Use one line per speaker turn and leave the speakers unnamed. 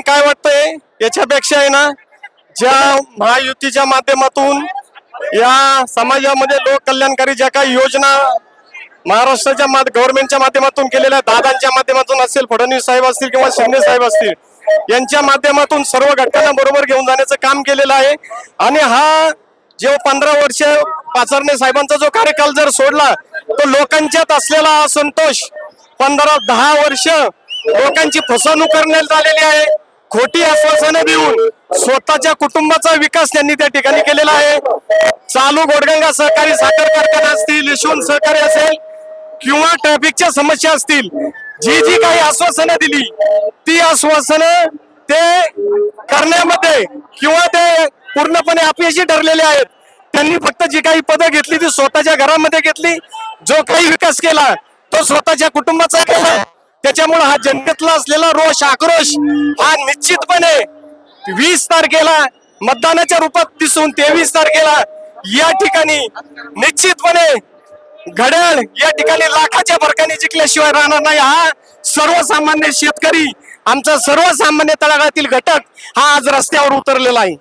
मोदी काय वाटतंय? याच्यापेक्षा आहे ना ज्या महायुतीच्या माध्यमातून या समाजामध्ये लोक कल्याणकारी ज्या काही योजना महाराष्ट्राच्या गव्हर्नमेंटच्या माध्यमातून केलेल्या दादांच्या माध्यमातून असेल फडणवीस साहेब असतील किंवा शिंदे साहेब असतील यांच्या माध्यमातून सर्व घटकांना बरोबर घेऊन जाण्याचं काम केलेलं आहे. आणि हा जो पंधरा वर्ष पाचरणे साहेबांचा जो कार्यकाल जर सोडला तो लोकांच्यात असलेला असंतोष पंधरा दहा वर्ष लोकांची फसवणूक करण्यात आलेली आहे. खोटी आश्वासनं देऊन स्वतःच्या कुटुंबाचा विकास त्यांनी त्या ठिकाणी केलेला आहे. चालू गोडगंगा सहकारी साखर कारखाना असतील यशवंत सहकारी असेल किंवा ट्रॅफिकच्या समस्या असतील जी जी काही आश्वासनं दिली ती आश्वासनं ते करण्यामध्ये किंवा ते पूर्णपणे अपयशी ठरलेले आहेत. त्यांनी फक्त जी काही पदं घेतली ती स्वतःच्या घरामध्ये घेतली. जो काही विकास केला तो स्वतःच्या कुटुंबाचा केला. त्याच्यामुळे हा जनतेतला असलेला रोष आक्रोश हा निश्चितपणे वीस तारखेला मतदानाच्या रूपात दिसून तेवीस तारखेला या ठिकाणी निश्चितपणे घड्याळ या ठिकाणी लाखाच्या फरकाने जिंकल्याशिवाय राहणार नाही. हा सर्वसामान्य शेतकरी आमचा सर्वसामान्य तळागाळातील घटक हा आज रस्त्यावर उतरलेला आहे.